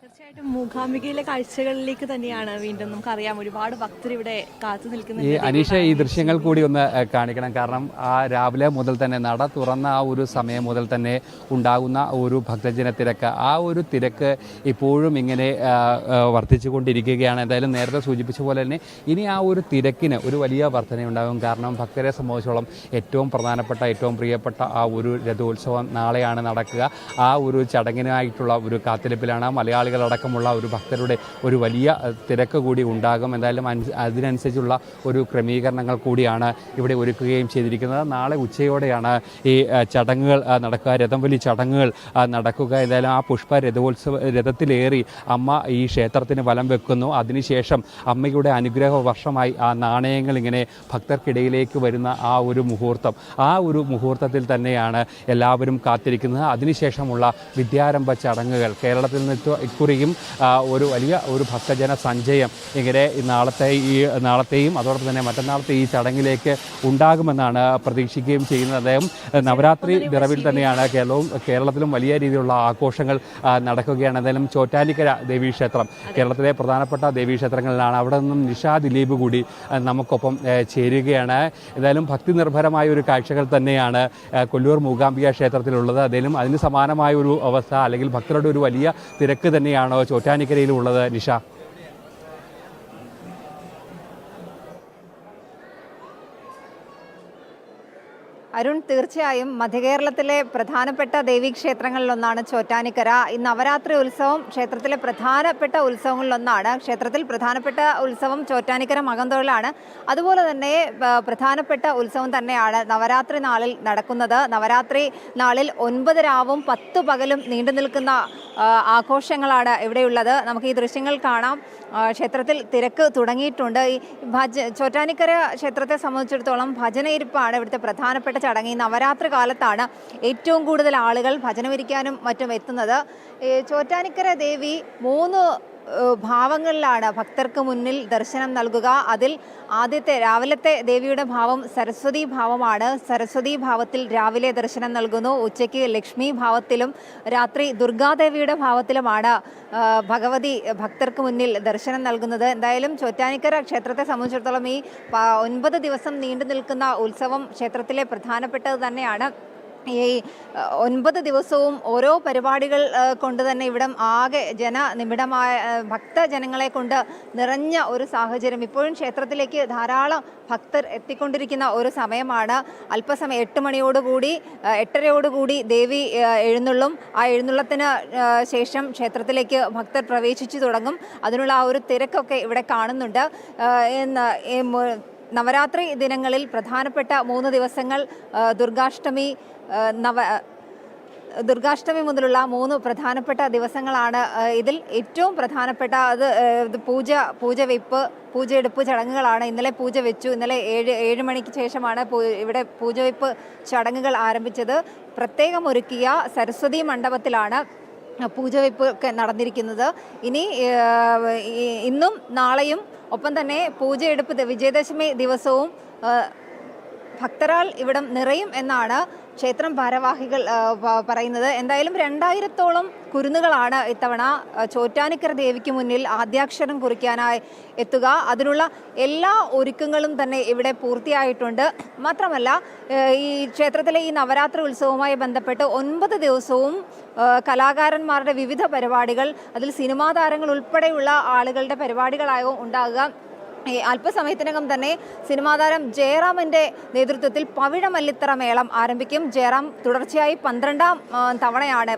തീർച്ചയായിട്ടും മൂകാംബികയിലെ കാഴ്ചകളിലേക്ക് തന്നെയാണ് വീണ്ടും നമുക്കറിയാം. ഒരുപാട് ഭക്തർ ഇവിടെ കാത്തു ഈ അനീഷ ഈ ദൃശ്യങ്ങൾ കൂടി ഒന്ന് കാണിക്കണം. കാരണം ആ രാവിലെ മുതൽ തന്നെ നട തുറന്ന ആ ഒരു സമയം മുതൽ തന്നെ ഉണ്ടാകുന്ന ഒരു ഭക്തജന തിരക്ക് ആ ഒരു തിരക്ക് ഇപ്പോഴും ഇങ്ങനെ വർദ്ധിച്ചു കൊണ്ടിരിക്കുകയാണ് എന്തായാലും നേരത്തെ സൂചിപ്പിച്ച പോലെ തന്നെ ഇനി ആ ഒരു തിരക്കിന് ഒരു വലിയ വർധനയുണ്ടാകും. കാരണം ഭക്തരെ സംബന്ധിച്ചോളം ഏറ്റവും പ്രധാനപ്പെട്ട ഏറ്റവും പ്രിയപ്പെട്ട ആ ഒരു രഥോത്സവം നാളെയാണ് നടക്കുക. ആ ഒരു ചടങ്ങിനായിട്ടുള്ള ഒരു കാത്തിരിപ്പിലാണ് മലയാളികളടക്കമുള്ള ഒരു ഭക്തരുടെ ഒരു വലിയ തിരക്ക് കൂടി ഉണ്ടാകും. എന്തായാലും അതിനനുസരിച്ചുള്ള ഒരു ക്രമീകരണങ്ങൾ കൂടിയാണ് ഇവിടെ ഒരുക്കുകയും ചെയ്തിരിക്കുന്നത്. നാളെ ഉച്ചയോടെയാണ് ഈ ചടങ്ങുകൾ നടക്കുക. രഥം വലി ചടങ്ങുകൾ നടക്കുക. എന്തായാലും ആ പുഷ്പ രഥോത്സവ രഥത്തിലേറി അമ്മ ഈ ക്ഷേത്രത്തിന് വലം വെക്കുന്നു. അതിനുശേഷം അമ്മയുടെ അനുഗ്രഹ വർഷമായി ആ നാണയങ്ങൾ ഇങ്ങനെ ഭക്തർക്കിടയിലേക്ക് വരുന്ന ആ ഒരു മുഹൂർത്തം. ആ ഒരു മുഹൂർത്തത്തിൽ തന്നെയാണ് എല്ലാവരും കാത്തിരിക്കുന്നത്. അതിനുശേഷമുള്ള വിദ്യാരംഭ ചടങ്ങുകൾ കേരളത്തിൽ നിന്ന് ഇക്കുറിയും ഒരു വലിയ ഒരു ഭക്തജന സഞ്ചയം ഇങ്ങനെ നാളത്തെ ഈ നാളത്തെയും അതോടൊപ്പം തന്നെ മറ്റന്നാളത്തെ ഈ ചടങ്ങിലേക്ക് ഉണ്ടാകുമെന്നാണ് പ്രതീക്ഷിക്കുകയും ചെയ്യുന്നത്. അദ്ദേഹം നവരാത്രി നിറവിൽ തന്നെയാണ് കേരളവും കേരളത്തിലും വലിയ രീതിയിലുള്ള ആഘോഷങ്ങൾ നടക്കുകയാണ്. എന്തായാലും ചോറ്റാനിക്കര ദേവീക്ഷേത്രം കേരളത്തിലെ പ്രധാനപ്പെട്ട ദേവീക്ഷേത്രങ്ങളിലാണ്. അവിടെ നിന്നും നിഷാ ദിലീപ് കൂടി നമുക്കൊപ്പം ചേരുകയാണ്. എന്തായാലും ഭക്തി നിർഭരമായ ഒരു കാഴ്ചകൾ തന്നെയാണ് കൊല്ലൂർ മൂകാംബിക ക്ഷേത്രത്തിലുള്ളത്. അതിലും അതിന് സമാനമായ ഒരു അവസ്ഥ അല്ലെങ്കിൽ ഭക്തരുടെ ഒരു വലിയ തിരക്ക് തന്നെയാണോ ചോറ്റാനിക്കരയിലുള്ളത് നിഷ? അരുൺ തീർച്ചയായും മധ്യകേരളത്തിലെ പ്രധാനപ്പെട്ട ദേവീക്ഷേത്രങ്ങളിലൊന്നാണ് ചോറ്റാനിക്കര. ഈ നവരാത്രി ഉത്സവം ക്ഷേത്രത്തിലെ പ്രധാനപ്പെട്ട ഉത്സവങ്ങളിലൊന്നാണ്. ക്ഷേത്രത്തിൽ പ്രധാനപ്പെട്ട ഉത്സവം ചോറ്റാനിക്കര മകന്തോളിലാണ്. അതുപോലെ തന്നെ പ്രധാനപ്പെട്ട ഉത്സവം തന്നെയാണ് നവരാത്രി നാളിൽ നടക്കുന്നത്. നവരാത്രി നാളിൽ ഒൻപത് രാവും പത്ത് പകലും നീണ്ടു നിൽക്കുന്ന ആഘോഷങ്ങളാണ് ഇവിടെയുള്ളത്. നമുക്ക് ഈ ദൃശ്യങ്ങൾ കാണാം. ക്ഷേത്രത്തിൽ തിരക്ക് തുടങ്ങിയിട്ടുണ്ട്. ഈ ഭജ ചോറ്റാനിക്കര ക്ഷേത്രത്തെ സംബന്ധിച്ചിടത്തോളം ഭജനയിരിപ്പാണ് ഇവിടുത്തെ പ്രധാനപ്പെട്ട ചടങ്ങ് ഈ നവരാത്രി കാലത്താണ് ഏറ്റവും കൂടുതൽ ആളുകൾ ഭജനമിരിക്കാനും മറ്റും എത്തുന്നത്. ചോറ്റാനിക്കര ദേവി മൂന്ന് ഭാവങ്ങളിലാണ് ഭക്തർക്ക് മുന്നിൽ ദർശനം നൽകുക. അതിൽ ആദ്യത്തെ രാവിലത്തെ ദേവിയുടെ ഭാവം സരസ്വതി ഭാവമാണ്. സരസ്വതി ഭാവത്തിൽ രാവിലെ ദർശനം നൽകുന്നു. ഉച്ചയ്ക്ക് ലക്ഷ്മി ഭാവത്തിലും രാത്രി ദുർഗാദേവിയുടെ ഭാവത്തിലുമാണ് ഭഗവതി ഭക്തർക്ക് മുന്നിൽ ദർശനം നൽകുന്നത്. എന്തായാലും ചോറ്റാനിക്കര ക്ഷേത്രത്തെ സംബന്ധിച്ചിടത്തോളം ഈ ഒൻപത് ദിവസം നീണ്ടു നിൽക്കുന്ന ഉത്സവം ക്ഷേത്രത്തിലെ പ്രധാനപ്പെട്ടത് തന്നെയാണ്. ഈ ഒൻപത് ദിവസവും ഓരോ പരിപാടികൾ കൊണ്ട് തന്നെ ഇവിടം ആകെ ജനനിബിഡമായ ഭക്തജനങ്ങളെ കൊണ്ട് നിറഞ്ഞ ഒരു സാഹചര്യം. ഇപ്പോഴും ക്ഷേത്രത്തിലേക്ക് ധാരാളം ഭക്തർ എത്തിക്കൊണ്ടിരിക്കുന്ന ഒരു സമയമാണ്. അല്പസമയം എട്ട് മണിയോടുകൂടി എട്ടരയോടുകൂടി ദേവി എഴുന്നള്ളും. ആ എഴുന്നള്ളത്തിന് ശേഷം ക്ഷേത്രത്തിലേക്ക് ഭക്തർ പ്രവേശിച്ചു തുടങ്ങും. അതിനുള്ള ആ ഒരു തിരക്കൊക്കെ ഇവിടെ കാണുന്നുണ്ട്. നവരാത്രി ദിനങ്ങളിൽ പ്രധാനപ്പെട്ട മൂന്ന് ദിവസങ്ങൾ ദുർഗാഷ്ടമി നവ ദുർഗാഷ്ടമി മുതലുള്ള മൂന്ന് പ്രധാനപ്പെട്ട ദിവസങ്ങളാണ് ഇതിൽ ഏറ്റവും പ്രധാനപ്പെട്ട അത് പൂജ പൂജ വെപ്പ് പൂജയെടുപ്പ് ചടങ്ങുകളാണ്. ഇന്നലെ പൂജ വെച്ചു. ഇന്നലെ ഏഴ് ഏഴ് മണിക്ക് ശേഷമാണ് ഇവിടെ പൂജ വെപ്പ് ചടങ്ങുകൾ ആരംഭിച്ചത്. പ്രത്യേകം ഒരുക്കിയ സരസ്വതി മണ്ഡപത്തിലാണ് പൂജവെപ്പ് നടന്നിരിക്കുന്നത്. ഇനി ഇന്നും നാളെയും ഒപ്പം തന്നെ പൂജയെടുപ്പ് വിജയദശമി ദിവസവും ഭക്തരാൾ ഇവിടം നിറയും എന്നാണ് ക്ഷേത്രം ഭാരവാഹികൾ പറയുന്നത്. എന്തായാലും രണ്ടായിരത്തോളം കുരുന്നുകളാണ് ഇത്തവണ ചോറ്റാനിക്കര ദേവിക്ക് മുന്നിൽ ആദ്യാക്ഷരം കുറിക്കാനായി എത്തുക. അതിനുള്ള എല്ലാ ഒരുക്കങ്ങളും തന്നെ ഇവിടെ പൂർത്തിയായിട്ടുണ്ട്. മാത്രമല്ല ഈ ക്ഷേത്രത്തിലെ ഈ നവരാത്രി ഉത്സവവുമായി ബന്ധപ്പെട്ട് ഒൻപത് ദിവസവും കലാകാരന്മാരുടെ വിവിധ പരിപാടികൾ അതിൽ സിനിമാ താരങ്ങൾ ഉൾപ്പെടെയുള്ള ആളുകളുടെ പരിപാടികളായോ ഉണ്ടാകുക. ഈ അല്പസമയത്തിനകം തന്നെ സിനിമാ താരം ജയറാമിന്റെ നേതൃത്വത്തിൽ പവിഴമല്ലിത്തറ മേളം ആരംഭിക്കും. ജയറാം തുടർച്ചയായി പന്ത്രണ്ടാം തവണയാണ്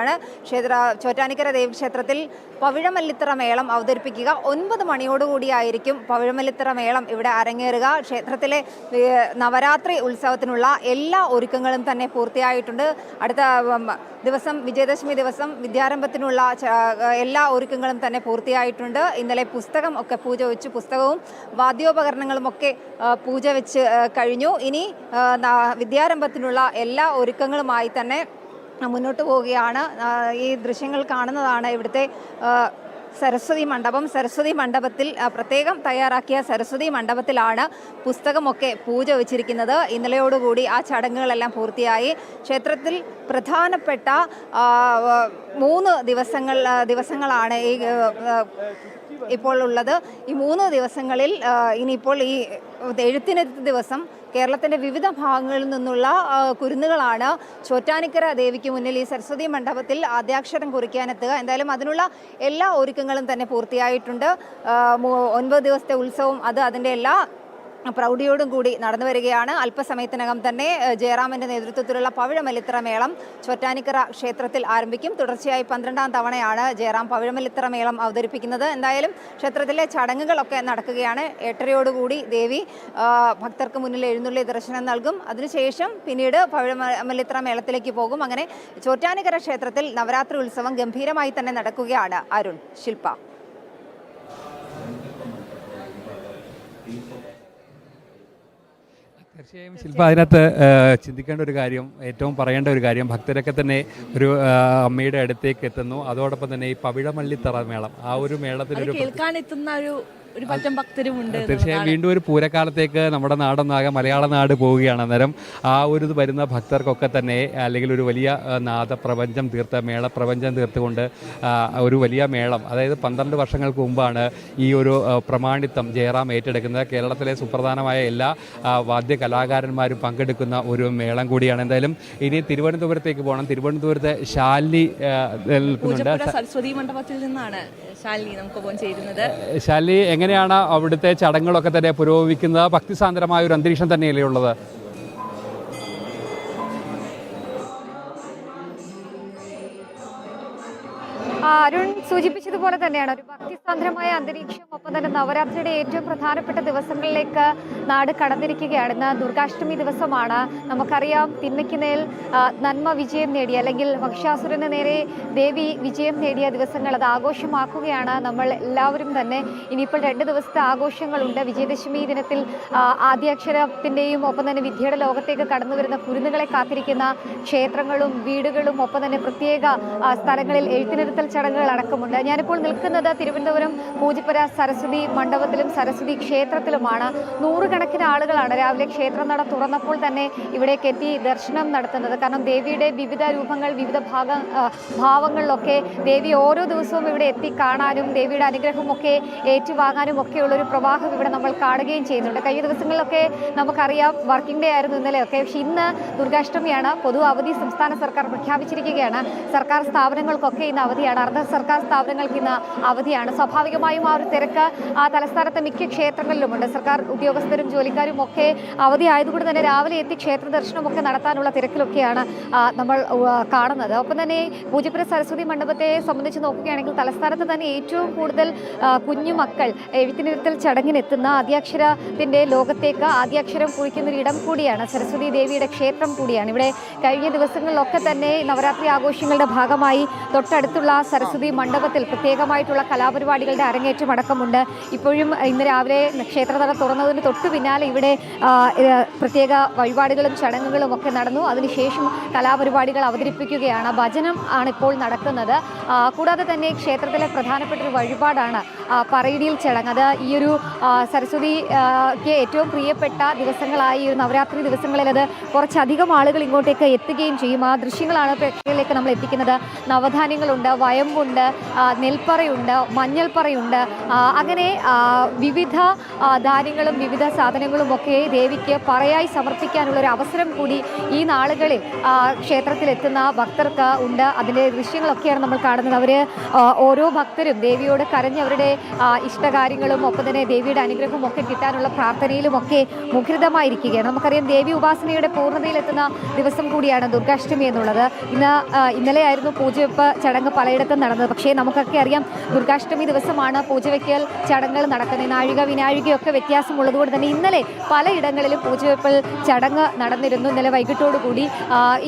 ആണ് ക്ഷേത്ര ചോറ്റാനിക്കര ദേവീക്ഷേത്രത്തിൽ പവിഴമല്ലിത്തറ മേളം അവതരിപ്പിക്കുക. ഒൻപത് മണിയോടുകൂടിയായിരിക്കും പവിഴമല്ലിത്തറ മേളം ഇവിടെ അരങ്ങേറുക. ക്ഷേത്രത്തിലെ നവരാത്രി ഉത്സവത്തിനുള്ള എല്ലാ ഒരുക്കങ്ങളും തന്നെ പൂർത്തിയായിട്ടുണ്ട്. അടുത്ത ദിവസം വിജയദശമി ദിവസം വിദ്യാരംഭത്തിനുള്ള എല്ലാ ഒരുക്കങ്ങളും തന്നെ പൂർത്തിയായിട്ടുണ്ട്. ഇന്നലെ പുസ്തകം ഒക്കെ പൂജ വെച്ചു. പുസ്തകവും വാദ്യോപകരണങ്ങളും ഒക്കെ പൂജ വെച്ച് കഴിഞ്ഞു. ഇനി വിദ്യാരംഭത്തിനുള്ള എല്ലാ ഒരുക്കങ്ങളുമായി തന്നെ മുന്നോട്ട് പോവുകയാണ്. ഈ ദൃശ്യങ്ങൾ കാണുന്നതാണ് ഇവിടുത്തെ സരസ്വതി മണ്ഡപം. സരസ്വതി മണ്ഡപത്തിൽ പ്രത്യേകം തയ്യാറാക്കിയ സരസ്വതി മണ്ഡപത്തിലാണ് പുസ്തകമൊക്കെ പൂജ വച്ചിരിക്കുന്നത്. ഇന്നലെയോടുകൂടി ആ ചടങ്ങുകളെല്ലാം പൂർത്തിയായി. ക്ഷേത്രത്തിൽ പ്രധാനപ്പെട്ട മൂന്ന് ദിവസങ്ങൾ ദിവസങ്ങളാണ് ഈ ഇപ്പോൾ ഉള്ളത് ഈ മൂന്ന് ദിവസങ്ങളിൽ ഇനിയിപ്പോൾ ഈ എഴുത്തിന ദിവസം കേരളത്തിന്റെ വിവിധ ഭാഗങ്ങളിൽ നിന്നുള്ള കുരുന്നുകളാണ് ചോറ്റാനിക്കര ദേവിക്ക് മുന്നിൽ ഈ സരസ്വതി മണ്ഡപത്തിൽ ആദ്യാക്ഷരം കുറിക്കാനെത്തുക. എന്തായാലും അതിനുള്ള എല്ലാ ഒരുക്കങ്ങളും തന്നെ പൂർത്തിയായിട്ടുണ്ട്. ഒൻപത് ദിവസത്തെ ഉത്സവം അത് അതിന്റെ എല്ലാ പ്രൗഢിയോടും കൂടി നടന്നു വരികയാണ്. അല്പസമയത്തിനകം തന്നെ ജയറാമിന്റെ നേതൃത്വത്തിലുള്ള പവിഴമലിത്തറ മേളം ചൊറ്റാനിക്കര ക്ഷേത്രത്തിൽ ആരംഭിക്കും. തുടർച്ചയായി പന്ത്രണ്ടാം തവണയാണ് ജയറാം പവിഴമലിത്തറ മേളം അവതരിപ്പിക്കുന്നത്. എന്തായാലും ക്ഷേത്രത്തിലെ ചടങ്ങുകളൊക്കെ നടക്കുകയാണ്. എട്ടരയോടുകൂടി ദേവി ഭക്തർക്ക് മുന്നിൽ എഴുന്നള്ളി ദർശനം നൽകും. അതിനുശേഷം പിന്നീട് പവിഴമലിത്തറ മേളത്തിലേക്ക് പോകും. അങ്ങനെ ചോറ്റാനിക്കര ക്ഷേത്രത്തിൽ നവരാത്രി ഉത്സവം ഗംഭീരമായി തന്നെ നടക്കുകയാണ്. അരുൺ ശില്പ. തീർച്ചയായും ശില്പ അതിനകത്ത് ചിന്തിക്കേണ്ട ഒരു കാര്യം ഏറ്റവും പറയേണ്ട ഒരു കാര്യം ഭക്തരൊക്കെ തന്നെ ഒരു അമ്മയുടെ അടുത്തേക്ക് എത്തുന്നു. അതോടൊപ്പം തന്നെ ഈ പവിഴമല്ലിത്തറ മേളം ആ ഒരു മേളത്തിൽ മേളത്തിനൊരു കേൾക്കാൻ എത്തുന്ന ഒരു ഒരു പറ്റം ഭക്തരുമുണ്ട് തീർച്ചയായും വീണ്ടും ഒരു പൂരക്കാലത്തേക്ക് നമ്മുടെ നാടൊന്നാകെ മലയാള നാട് പോവുകയാണ്. അന്നേരം ആ ഒരു ഇത് വരുന്ന ഭക്തർക്കൊക്കെ തന്നെ അല്ലെങ്കിൽ ഒരു വലിയ നാദപ്രപഞ്ചം തീർത്ത മേളപ്രപഞ്ചം തീർത്തുകൊണ്ട് ഒരു വലിയ മേളം അതായത് പന്ത്രണ്ട് വർഷങ്ങൾക്ക് മുമ്പാണ് ഈ ഒരു പ്രമാണിത്വം ജയറാം ഏറ്റെടുക്കുന്നത്. കേരളത്തിലെ സുപ്രധാനമായ എല്ലാ വാദ്യ കലാകാരന്മാരും പങ്കെടുക്കുന്ന ഒരു മേളം കൂടിയാണ്. എന്തായാലും ഇനി തിരുവനന്തപുരത്തേക്ക് പോകണം. തിരുവനന്തപുരത്തെ ശാലി നിൽക്കുന്നുണ്ട്. സരസ്വതി മണ്ഡപത്തിൽ നിന്നാണ് ശാലിനി പോകാൻ ചേരുന്നത്. ശാലി എങ്ങനെയാണ് അവിടുത്തെ ചടങ്ങുകളൊക്കെ തന്നെ പുരോഗമിക്കുന്നത്? ഭക്തിസാന്ദ്രമായ ഒരു അന്തരീക്ഷം തന്നെയല്ലേ ഉള്ളത്? അരുൺ സൂചിപ്പിച്ചതുപോലെ തന്നെയാണ്. ഒരു ഭക്തിസാന്ദ്രമായ അന്തരീക്ഷം ഒപ്പം തന്നെ നവരാത്രിയുടെ ഏറ്റവും പ്രധാനപ്പെട്ട ദിവസങ്ങളിലേക്ക് നാട് കടന്നിരിക്കുകയാണ്. ഇന്ന് ദുർഗാഷ്ടമി ദിവസമാണ്. നമുക്കറിയാം തിന്മയ്ക്ക് മേൽ നന്മ വിജയം നേടിയ അല്ലെങ്കിൽ ഭക്ഷ്യാസുരന് നേരെ ദേവി വിജയം നേടിയ ദിവസങ്ങൾ അത് ആഘോഷമാക്കുകയാണ് നമ്മൾ എല്ലാവരും തന്നെ. ഇനിയിപ്പോൾ രണ്ട് ദിവസത്തെ ആഘോഷങ്ങളുണ്ട്. വിജയദശമി ദിനത്തിൽ ആദ്യാക്ഷരത്തിന്റെയും ഒപ്പം തന്നെ വിദ്യയുടെ ലോകത്തേക്ക് കടന്നു വരുന്ന കുരുന്നുകളെ കാത്തിരിക്കുന്ന ക്ഷേത്രങ്ങളും വീടുകളും ഒപ്പം തന്നെ പ്രത്യേക സ്ഥലങ്ങളിൽ എഴുത്തിനിരുത്തൽ ചടങ്ങുകൾ അടക്കമുണ്ട് ഞാനിപ്പോൾ നിൽക്കുന്നത് തിരുവനന്തപുരം പൂജിപ്പുര സരസ്വതി മണ്ഡപത്തിലും സരസ്വതി ക്ഷേത്രത്തിലുമാണ്. നൂറുകണക്കിന് ആളുകളാണ് രാവിലെ ക്ഷേത്രനട തുറന്നപ്പോൾ തന്നെ ഇവിടേക്ക് എത്തി ദർശനം നടത്തുന്നത്. കാരണം ദേവിയുടെ വിവിധ രൂപങ്ങൾ വിവിധ ഭാഗ ഭാവങ്ങളിലൊക്കെ ദേവി ഓരോ ദിവസവും ഇവിടെ എത്തി കാണാനും ദേവിയുടെ അനുഗ്രഹമൊക്കെ ഏറ്റുവാങ്ങാനും ഒക്കെയുള്ള ഒരു പ്രവാഹം ഇവിടെ നമ്മൾ കാണുകയും ചെയ്യുന്നുണ്ട്. കഴിഞ്ഞ ദിവസങ്ങളിലൊക്കെ നമുക്കറിയാം വർക്കിംഗ് ഡേ ആയിരുന്നു ഇന്നലെയൊക്കെ. പക്ഷെ ഇന്ന് ദുർഗാഷ്ടമിയാണ്. പൊതു അവധി സംസ്ഥാന സർക്കാർ പ്രഖ്യാപിച്ചിരിക്കുകയാണ്. സർക്കാർ സ്ഥാപനങ്ങൾക്കൊക്കെ ഇന്ന് അവധിയാണ്. അർദ്ധ സർക്കാർ സ്ഥാപനങ്ങൾക്ക് ഇന്ന് അവധിയാണ്. സ്വാഭാവികമായും ആ ഒരു തിരക്ക് തലസ്ഥാനത്തെ മിക്ക ക്ഷേത്രങ്ങളിലുമുണ്ട്. സർക്കാർ ഉദ്യോഗസ്ഥരും ജോലിക്കാരും ഒക്കെ അവധി ആയതുകൊണ്ട് തന്നെ രാവിലെ എത്തി ക്ഷേത്ര ദർശനമൊക്കെ നടത്താനുള്ള തിരക്കിലൊക്കെയാണ് നമ്മൾ കാണുന്നത്. ഒപ്പം തന്നെ പൂജപ്പുര സരസ്വതി മണ്ഡപത്തെ സംബന്ധിച്ച് നോക്കുകയാണെങ്കിൽ തലസ്ഥാനത്ത് തന്നെ ഏറ്റവും കൂടുതൽ കുഞ്ഞുമക്കൾ കുഞ്ഞു മക്കൾ എഴുത്തിനിരുത്തൽ ചടങ്ങിനെത്തുന്ന ആദ്യാക്ഷരത്തിന്റെ ലോകത്തേക്ക് ആദ്യാക്ഷരം കുറിക്കുന്ന ഒരു ഇടം കൂടിയാണ്. സരസ്വതി ദേവിയുടെ ക്ഷേത്രം കൂടിയാണ്. ഇവിടെ കഴിഞ്ഞ ദിവസങ്ങളിലൊക്കെ തന്നെ നവരാത്രി ആഘോഷങ്ങളുടെ ഭാഗമായി തൊട്ടടുത്തുള്ള സരസ്വതി മണ്ഡപത്തിൽ പ്രത്യേകമായിട്ടുള്ള കലാപരിപാടികളുടെ അരങ്ങേറ്റം അടക്കമുണ്ട്. ഇപ്പോഴും ഇന്ന് രാവിലെ ക്ഷേത്രനട തുറന്നതിന് തൊട്ടു പിന്നാലെ ഇവിടെ പ്രത്യേക വഴിപാടുകളും ചടങ്ങുകളും ഒക്കെ നടന്നു. അതിനുശേഷം കലാപരിപാടികൾ അവതരിപ്പിക്കുകയാണ്. ഭജനം ആണ് ഇപ്പോൾ നടക്കുന്നത്. കൂടാതെ തന്നെ ക്ഷേത്രത്തിലെ പ്രധാനപ്പെട്ട ഒരു വഴിപാടാണ് പറയിടിയിൽ ചടങ്ങ്. അത് ഈ ഒരു സരസ്വതിക്ക് ഏറ്റവും പ്രിയപ്പെട്ട ദിവസങ്ങളായി ഒരു നവരാത്രി ദിവസങ്ങളിൽ അത് കുറച്ചധികം ആളുകൾ ഇങ്ങോട്ടേക്ക് എത്തുകയും ചെയ്യും. ആ ദൃശ്യങ്ങളാണ് പ്രേക്ഷകരിലേക്ക് നമ്മൾ എത്തിക്കുന്നത്. നവധാന്യങ്ങളുണ്ട് വയമ്പുണ്ട് നെൽപ്പറയുണ്ട് മഞ്ഞൾപ്പറയുണ്ട് അങ്ങനെ വിവിധ ധാന്യങ്ങളും വിവിധ സാധനങ്ങളും ഒക്കെ ദേവിക്ക് പറയായി സമർപ്പിക്കാനുള്ള ഒരു അവസരം കൂടി ഈ നാളുകളിൽ ക്ഷേത്രത്തിലെത്തുന്ന ഭക്തർക്ക് ഉണ്ട്. അതിന്റെ ദൃശ്യങ്ങളൊക്കെയാണ് നമ്മൾ കാണുന്നത്. അവർ ഓരോ ഭക്തരും ദേവിയോട് കരഞ്ഞ് അവരുടെ ഇഷ്ടകാര്യങ്ങളും ഒപ്പം തന്നെ ദേവിയുടെ അനുഗ്രഹവും ഒക്കെ കിട്ടാനുള്ള പ്രാർത്ഥനയിലുമൊക്കെ മുഖൃതമായിരിക്കുകയാണ് നമുക്കറിയാം ദേവി ഉപാസനയുടെ പൂർണതയിലെത്തുന്ന ദിവസം കൂടിയാണ് ദുർഗാഷ്ടമി എന്നുള്ളത്. ഇന്ന് ഇന്നലെയായിരുന്നു പൂജവെപ്പ് ചടങ്ങ് പലയിടത്തും നടന്നത്. പക്ഷേ നമുക്കൊക്കെ അറിയാം ദുർഗാഷ്ടമി ദിവസമാണ് പൂജവെക്കൽ ചടങ്ങുകൾ നടക്കുന്നത്. നാഴിക വിനാഴികയൊക്കെ വ്യത്യാസമുള്ളതുകൊണ്ട് തന്നെ ഇന്നലെ പലയിടങ്ങളിലും പൂജവെപ്പൽ ചടങ്ങ് നടന്നിരുന്നു. ഇന്നലെ വൈകിട്ടോടുകൂടി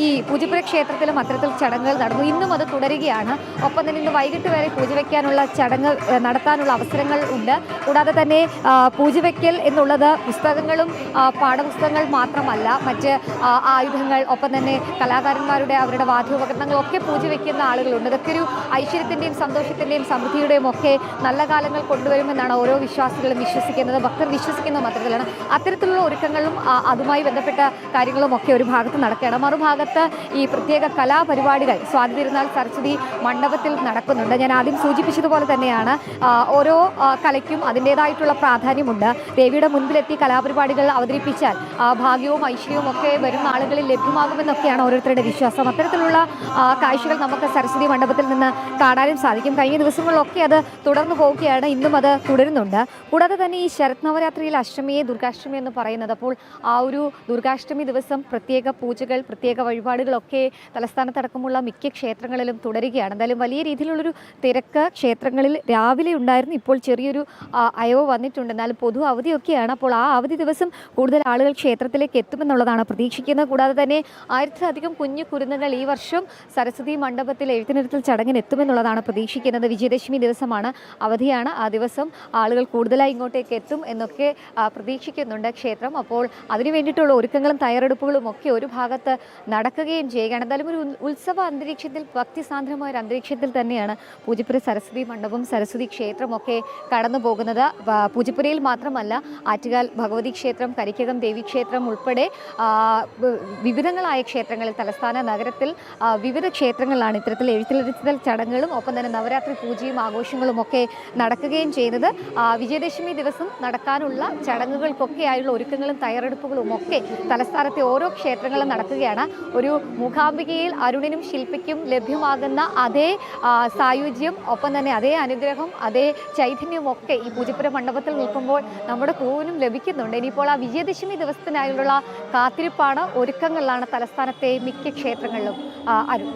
ഈ പൂജപ്പുര ക്ഷേത്രത്തിലും അത്തരത്തിൽ ചടങ്ങുകൾ നടന്നു. ഇന്നും അത് തുടരുകയാണ്. ഒപ്പം തന്നെ ഇന്ന് വൈകിട്ട് വരെ പൂജ വയ്ക്കാനുള്ള ചടങ്ങ് നടത്താനുള്ള അവസരങ്ങൾ ഉണ്ട്. കൂടാതെ തന്നെ പൂജ പൂജവെക്കൽ എന്നുള്ളത് പുസ്തകങ്ങളും പാഠപുസ്തകങ്ങൾ മാത്രമല്ല മറ്റ് ആയുധങ്ങൾ ഒപ്പം തന്നെ കലാകാരന്മാരുടെ അവരുടെ വാദ്യോപകരണങ്ങളൊക്കെ പൂജ വെക്കുന്ന ആളുകളുണ്ട്. ഇതൊക്കെ ഒരു ഐശ്വര്യത്തിന്റെയും സന്തോഷത്തിന്റെയും സമൃദ്ധിയുടെയും ഒക്കെ നല്ല കാലങ്ങൾ കൊണ്ടുവരുമെന്നാണ് ഓരോ വിശ്വാസികളും വിശ്വസിക്കുന്നത്. ഭക്തർ വിശ്വസിക്കുന്ന മാത്രത്തിലാണ് അത്തരത്തിലുള്ള ഒരുക്കങ്ങളും അതുമായി ബന്ധപ്പെട്ട കാര്യങ്ങളും ഒക്കെ ഒരു ഭാഗത്ത് നടക്കുകയാണ്. മറുഭാഗത്ത് ഈ പ്രത്യേക കലാപരിപാടികൾ സ്വാതി തിരുനാൾ സരസ്വതി മണ്ഡപത്തിൽ നടക്കുന്നുണ്ട്. ഞാൻ ആദ്യം സൂചിപ്പിച്ചതുപോലെ തന്നെയാണ് ഓരോ കലയ്ക്കും അതിന്റേതായിട്ടുള്ള പ്രാധാന്യമുണ്ട്. ദേവിയുടെ മുൻപിലെത്തി കലാപരിപാടികൾ അവതരിപ്പിച്ചാൽ ഭാഗ്യവും ഐശ്വര്യവും ഒക്കെ വരും ആളുകളിൽ ലഭ്യമാകുമെന്നൊക്കെയാണ് ഓരോരുത്തരുടെ വിശ്വാസം. അത്തരത്തിലുള്ള കാഴ്ചകൾ നമുക്ക് സരസ്വതി മണ്ഡപത്തിൽ നിന്ന് കാണാനും സാധിക്കും. കഴിഞ്ഞ ദിവസങ്ങളിലൊക്കെ അത് തുടർന്നു പോവുകയാണ്. ഇന്നും അത് തുടരുന്നുണ്ട്. കൂടാതെ തന്നെ ഈ ശരത് നവരാത്രിയിൽ അഷ്ടമിയെ ദുർഗാഷ്ടമി എന്ന് പറയുന്നത് അപ്പോൾ ആ ഒരു ദുർഗാഷ്ടമി ദിവസം പ്രത്യേക പൂജകൾ പ്രത്യേക വഴിപാടുകളൊക്കെ തലസ്ഥാനത്തടക്കമുള്ള മിക്ക ക്ഷേത്രങ്ങളിലും തുടരുകയാണ്. എന്തായാലും വലിയ രീതിയിലുള്ളൊരു തിരക്ക് ക്ഷേത്രങ്ങളിൽ രാവിലെ ഉണ്ടായിരുന്നു. ഇപ്പോൾ ചെറിയൊരു അയവ് വന്നിട്ടുണ്ട്. എന്നാലും പൊതു അവധിയൊക്കെയാണ്. അപ്പോൾ ആ അവധി ദിവസം കൂടുതൽ ആളുകൾ ക്ഷേത്രത്തിലേക്ക് എത്തുമെന്നുള്ളതാണ് പ്രതീക്ഷിക്കുന്നത്. കൂടാതെ തന്നെ ആയിരത്തിലധികം കുഞ്ഞു കുരുന്നുകൾ ഈ വർഷം സരസ്വതി മണ്ഡപത്തിൽ എഴുത്തിനിരുത്തൽ ചടങ്ങിന് എത്തുമെന്നുള്ളതാണ് പ്രതീക്ഷിക്കുന്നത്. വിജയദശമി ദിവസമാണ് അവധിയാണ്. ആ ദിവസം ആളുകൾ കൂടുതലായി ഇങ്ങോട്ടേക്ക് എത്തും എന്നൊക്കെ പ്രതീക്ഷിക്കുന്നുണ്ട് ക്ഷേത്രം. അപ്പോൾ അതിനു വേണ്ടിയിട്ടുള്ള ഒരുക്കങ്ങളും തയ്യാറെടുപ്പുകളും ഒക്കെ ഒരു ഭാഗത്ത് നടക്കുകയും ചെയ്യുകയാണ്. എന്തായാലും ഒരു ഉത്സവ അന്തരീക്ഷത്തിൽ ഭക്തിസാന്ദ്രമായ ഒരു അന്തരീക്ഷത്തിൽ തന്നെയാണ് പൂജപ്പുര സരസ്വതി മണ്ഡപം സരസ്വതി ക്ഷേത്രമൊക്കെ കടന്നു പോകുന്നത്. പൂജപ്പുരയിൽ മാത്രമല്ല ആറ്റുകാൽ ഭഗവതി ക്ഷേത്രം കരിക്കകം ദേവീക്ഷേത്രം ഉൾപ്പെടെ വിവിധങ്ങളായ ക്ഷേത്രങ്ങളിൽ തലസ്ഥാന നഗരത്തിൽ വിവിധ ക്ഷേത്രങ്ങളിലാണ് ഇത്തരത്തിൽ എഴുത്തിലിരുത്തൽ ചടങ്ങുകളും ഒപ്പം തന്നെ നവരാത്രി പൂജയും ആഘോഷങ്ങളും ഒക്കെ നടക്കുകയും ചെയ്യുന്നത് വിജയദശമി ദിവസം നടക്കാനുള്ള ചടങ്ങുകൾക്കൊക്കെയായുള്ള ഒരുക്കങ്ങളും തയ്യാറെടുപ്പുകളും ഒക്കെ തലസ്ഥാനത്തെ ഓരോ ക്ഷേത്രങ്ങളും നടക്കുകയാണ്. ഒരു മൂകാംബികയിൽ അരുണിനും ശില്പിക്കും ലഭ്യമാകുന്ന അതേ സായുജ്യം ഒപ്പം തന്നെ അതേ അനുഗ്രഹം അതേ ചൈതന്യം ഒക്കെ ഈ പൂജപ്പുര മണ്ഡപത്തിൽ നിൽക്കുമ്പോൾ നമ്മുടെ പൂവിനും ലഭിക്കുന്നുണ്ട്. ഇനിയിപ്പോൾ ആ വിജയദശമി ദിവസത്തിനായുള്ള കാത്തിരിപ്പാണ് ഒരുക്കങ്ങളിലാണ് തലസ്ഥാനത്തെ മിക്ക ക്ഷേത്രങ്ങളിലും അരുൺ.